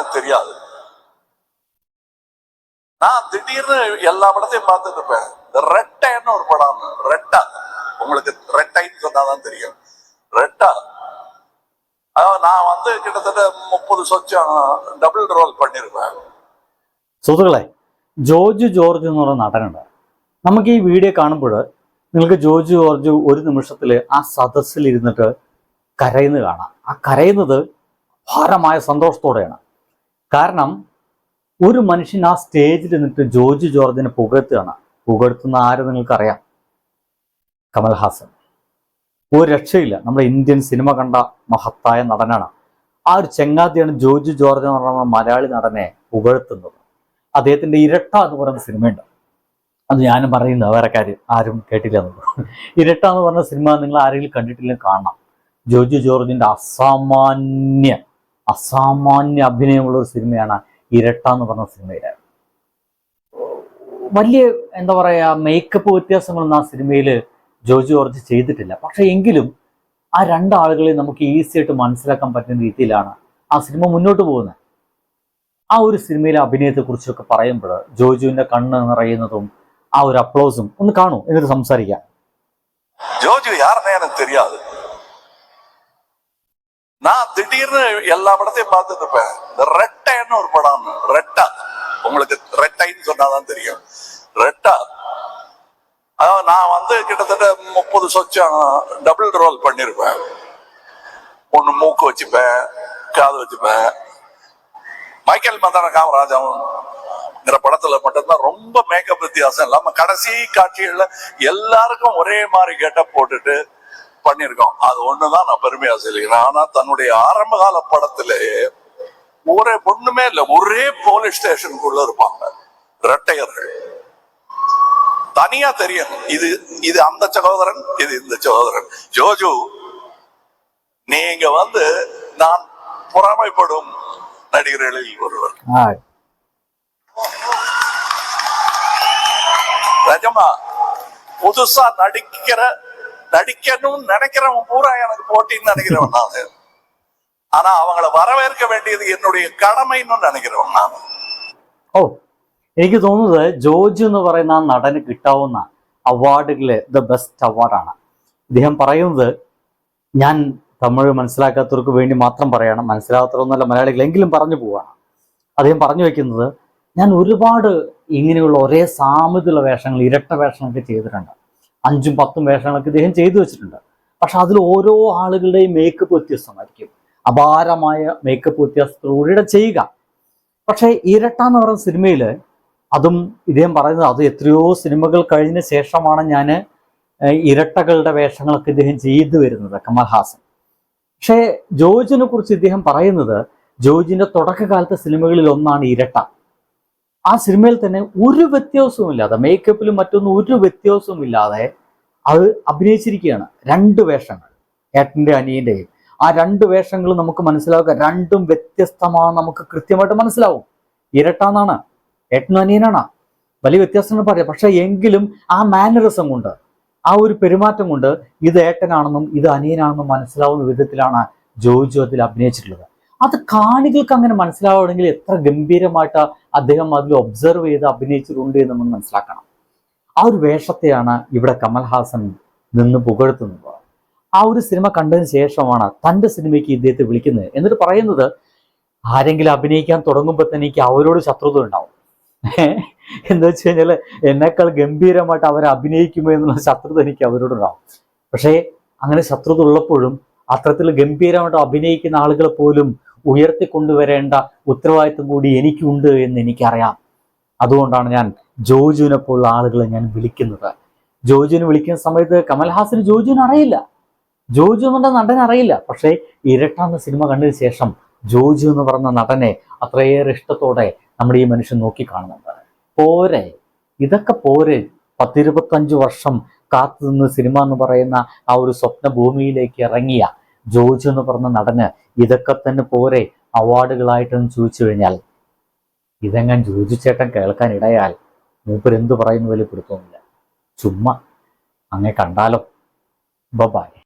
எனக்கு தெரியாது நான் திடீர்னு எல்லா படத்தையும் பார்த்துட்டு இருப்பேன் இந்த ரெட்டைன்னு ஒரு படம் ரெட்டா உங்களுக்கு ரெட்டைன்னு சொன்னாதான் தெரியும் ரெட்டா அதாவது நான் வந்து கிட்டத்தட்ட முப்பது சொச்சம் டபுள் ரோல் பண்ணிருப்பேன் സുഹൃത്തുക്കളെ ജോർജ് ജോർജ് എന്ന് പറയുന്ന നടനുണ്ട് നമുക്ക് ഈ വീഡിയോ കാണുമ്പോൾ നിങ്ങൾക്ക് ജോർജ് ജോർജ് ഒരു നിമിഷത്തിൽ ആ സദസ്സിൽ ഇരുന്നിട്ട് കരയുന്നത് കാണാം ആ കരയുന്നത് ഭാരമായ സന്തോഷത്തോടെയാണ് കാരണം ഒരു മനുഷ്യൻ ആ സ്റ്റേജിൽ നിന്നിട്ട് ജോർജ് ജോർജിനെ പുകഴ്ത്തുകയാണ്. പുകഴ്ത്തുന്ന ആര് നിങ്ങൾക്കറിയാം? കമൽഹാസൻ. ഒരു രക്ഷയില്ല. നമ്മുടെ ഇന്ത്യൻ സിനിമ കണ്ട മഹത്തായ നടനാണ്. ആ ഒരു ചെങ്ങാതിയാണ് ജോർജ് ജോർജ് എന്ന് പറഞ്ഞ മലയാളി നടനെ പുകഴ്ത്തുന്നത്. അദ്ദേഹത്തിന്റെ ഇരട്ട എന്ന് പറയുന്ന സിനിമയുണ്ട്. അത് ഞാനും പറയുന്നു വേറെ കാര്യം ആരും കേട്ടില്ല എന്ന്. ഇരട്ട എന്ന് പറഞ്ഞ സിനിമ നിങ്ങൾ ആരെങ്കിലും കണ്ടിട്ടില്ലെങ്കിൽ കാണണം. ജോർജ് ജോർജിന്റെ അസാമാന്യ അസാമാന്യ അഭിനയമുള്ള ഒരു സിനിമയാണ് ഇരട്ട എന്ന് പറഞ്ഞ സിനിമയിൽ. വലിയ എന്താ പറയാ മേക്കപ്പ് വ്യത്യാസങ്ങളൊന്നും ആ സിനിമയിൽ ജോജു ജോർജ് ചെയ്തിട്ടില്ല. പക്ഷെ എങ്കിലും ആ രണ്ടാളുകളെ നമുക്ക് ഈസി ആയിട്ട് മനസ്സിലാക്കാൻ പറ്റുന്ന രീതിയിലാണ് ആ സിനിമ മുന്നോട്ട് പോകുന്നത്. ആ ഒരു സിനിമയിലെ അഭിനയത്തെക്കുറിച്ചൊക്കെ പറയുമ്പോൾ ജോജുവിന്റെ കണ്ണ് നിറയുന്നതും ആ ഒരു അപ്ലോസും ഒന്ന് കാണൂ എന്നിട്ട് സംസാരിക്കാം. ജോജു യാർ നേരം തെരിയാതെ. நான் திடீர்னு எல்லா படத்தையும் பார்த்துட்டு இருப்பேன். இந்த ரெட்டைன்னு ஒரு படம் ரெட்டா. உங்களுக்கு ரெட்டைன்னு சொன்னாதான் தெரியும். ரெட்டா. அதாவது நான் வந்து கிட்டத்தட்ட முப்பது சொச்சம் டபுள் ரோல் பண்ணிருப்பேன். ஒன்னு மூக்கு வச்சுப்பேன் காது வச்சுப்பேன். மைக்கேல் மந்தான காமராஜாங்கிற படத்துல மட்டும்தான் ரொம்ப மேக்கப் வித்தியாசம் இல்லாம கடைசி காட்சிகள்ல எல்லாருக்கும் ஒரே மாதிரி கெட்டப் போட்டுட்டு பண்ணியிருக்கோம் அது ஒண்ணுதான் நான் பெருமையா சொல்லிக்கிறேன் ஆனா தன்னுடைய ஆரம்ப கால படத்திலே ஒரே ஒண்ணுமே இல்ல ஒரே போலீஸ் ஸ்டேஷனுக்குள்ள இருப்பாங்க. ரெட்டையர்கள் தனியா தெரியும் இது இது அந்த சகோதரன் இது இந்த சகோதரன். ஜோஜு நீங்க வந்து நான் பொறாமைப்படும் நடிகர்களில் ஒருவர். ആ நிஜமா புதுசா நடிக்கிற நடிக்கணும்னு நினைக்கிறவன் பூரா எனக்கு போட்டின்னு நினைக்கிறவன் நான் ஆனா அவங்கள வரவேற்க வேண்டியது என்னுடைய கடமைன்னு நினைக்கிறவன் நான் ഓ എനിക്ക് തോന്നുന്നത് ജോജു എന്ന് പറയുന്ന ആ നടന് കിട്ടാവുന്ന അവാർഡുകളിലെ ദ ബെസ്റ്റ് അവാർഡാണ് ഇദ്ദേഹം പറയുന്നത് ഞാൻ തമിഴ് മനസ്സിലാക്കാത്തവർക്ക് വേണ്ടി മാത്രം പറയണം മനസ്സിലാകാത്തവരൊന്നുമല്ല മലയാളികൾ എങ്കിലും പറഞ്ഞു പോവാണ് അദ്ദേഹം പറഞ്ഞു വെക്കുന്നത് ഞാൻ ഒരുപാട് ഇങ്ങനെയുള്ള ഒരേ സാമ്യതയുള്ള വേഷങ്ങൾ ഇരട്ട വേഷങ്ങളൊക്കെ ചെയ്തിട്ടുണ്ട് അഞ്ചും പത്തും വേഷങ്ങളൊക്കെ ഇദ്ദേഹം ചെയ്തു വെച്ചിട്ടുണ്ട്. പക്ഷെ അതിൽ ഓരോ ആളുകളുടെയും മേക്കപ്പ് വ്യത്യസ്തമായിരിക്കും അപാരമായ മേക്കപ്പ് വ്യത്യാസത്തിലൂടെ ചെയ്യുക. പക്ഷേ ഇരട്ട എന്ന് പറയുന്ന സിനിമയിൽ അതും ഇദ്ദേഹം പറയുന്നത് അത് എത്രയോ സിനിമകൾ കഴിഞ്ഞ ശേഷമാണ് ഞാൻ ഇരട്ടകളുടെ വേഷങ്ങളൊക്കെ ഇദ്ദേഹം ചെയ്തു വരുന്നത് കമൽഹാസൻ. പക്ഷേ ജോജിനെ കുറിച്ച് ഇദ്ദേഹം പറയുന്നത് ജോജിന്റെ തുടക്കകാലത്തെ സിനിമകളിൽ ഒന്നാണ് ഇരട്ട. ആ സിനിമയിൽ തന്നെ ഒരു വ്യത്യാസവും ഇല്ലാതെ മേക്കപ്പിലും മറ്റൊന്നും ഒരു വ്യത്യാസവും ഇല്ലാതെ അത് അഭിനയിച്ചിരിക്കുകയാണ്. രണ്ട് വേഷങ്ങൾ. ഏട്ടന്റെ അനിയന്റെയും. ആ രണ്ട് വേഷങ്ങളും നമുക്ക് മനസ്സിലാക്കുക രണ്ടും വ്യത്യസ്തമാണ് നമുക്ക് കൃത്യമായിട്ട് മനസ്സിലാവും. ഇരട്ടാന്നാണ്. ഏട്ടനും അനിയനാണ്. വലിയ വ്യത്യാസങ്ങൾ പറയാം. പക്ഷെ എങ്കിലും ആ മാനറിസം കൊണ്ട് ആ ഒരു പെരുമാറ്റം കൊണ്ട് ഇത് ഏട്ടനാണെന്നും ഇത് അനിയനാണെന്നും മനസ്സിലാവുന്ന വിധത്തിലാണ് ജോജു അതിൽ അഭിനയിച്ചിട്ടുള്ളത്. അത് കാണികൾക്ക് അങ്ങനെ മനസ്സിലാവണമെങ്കിൽ എത്ര ഗംഭീരമായിട്ട് അദ്ദേഹം അതിൽ ഒബ്സർവ് ചെയ്ത് അഭിനയിച്ചിട്ടുണ്ട് എന്ന് നമ്മൾ മനസ്സിലാക്കണം. ആ ഒരു വേഷത്തെയാണ് ഇവിടെ കമൽഹാസൻ നിന്ന് പുകഴ്ത്തുന്നത്. ആ ഒരു സിനിമ കണ്ടതിന് ശേഷമാണ് തന്റെ സിനിമയ്ക്ക് ഇദ്ദേഹത്തെ വിളിക്കുന്നത്. എന്നിട്ട് പറയുന്നത് ആരെങ്കിലും അഭിനയിക്കാൻ തുടങ്ങുമ്പോൾ തന്നെ എനിക്ക് അവരോട് ശത്രുത ഉണ്ടാവും. എന്താ വെച്ച് കഴിഞ്ഞാൽ എന്നേക്കാൾ ഗംഭീരമായിട്ട് അവരെ അഭിനയിക്കുമോ എന്നുള്ള ശത്രുത എനിക്ക് അവരോടുണ്ടാവും പക്ഷേ അങ്ങനെ ശത്രുത ഉള്ളപ്പോഴും അത്തരത്തിൽ ഗംഭീരമായിട്ട് അഭിനയിക്കുന്ന ആളുകളെ പോലും ഉയർത്തിക്കൊണ്ടുവരേണ്ട ഉത്തരവാദിത്വം കൂടി എനിക്കുണ്ട് എന്ന് എനിക്കറിയാം. അതുകൊണ്ടാണ് ഞാൻ ജോജുവിനെ പോലുള്ള ആളുകളെ ഞാൻ വിളിക്കുന്നത്. ജോജുവിനെ വിളിക്കുന്ന സമയത്ത് കമൽഹാസന് ജോജുവിനെ അറിയില്ല. ജോജു എന്നുള്ള നടനെ അറിയില്ല. പക്ഷേ ഇരട്ട എന്ന സിനിമ കണ്ടതിന് ശേഷം ജോജു എന്ന് പറഞ്ഞ നടനെ അത്രയേറെ ഇഷ്ടത്തോടെ നമ്മുടെ ഈ മനുഷ്യൻ നോക്കി കാണുന്നുണ്ട്. പോരെ ഇതൊക്കെ പോരെ. പത്തിരുപത്തഞ്ച് വർഷം കാത്തു നിന്ന് സിനിമ എന്ന് പറയുന്ന ആ ഒരു സ്വപ്ന ഭൂമിയിലേക്ക് ഇറങ്ങിയ ജോജു എന്ന് പറഞ്ഞ നടന് ഇതൊക്കെ തന്നെ പോരെ അവാർഡുകളായിട്ടൊന്ന് ചോദിച്ചു കഴിഞ്ഞാൽ ഇതെങ്ങാൻ ജോജു ചേട്ടൻ കേൾക്കാൻ ഇടയാൽ മൂപ്പരെന്ത് പറയുന്നു വലിയ പിടുത്തമൊന്നുമില്ല ചുമ്മാ അങ്ങേ കണ്ടാലോ. ബബായ്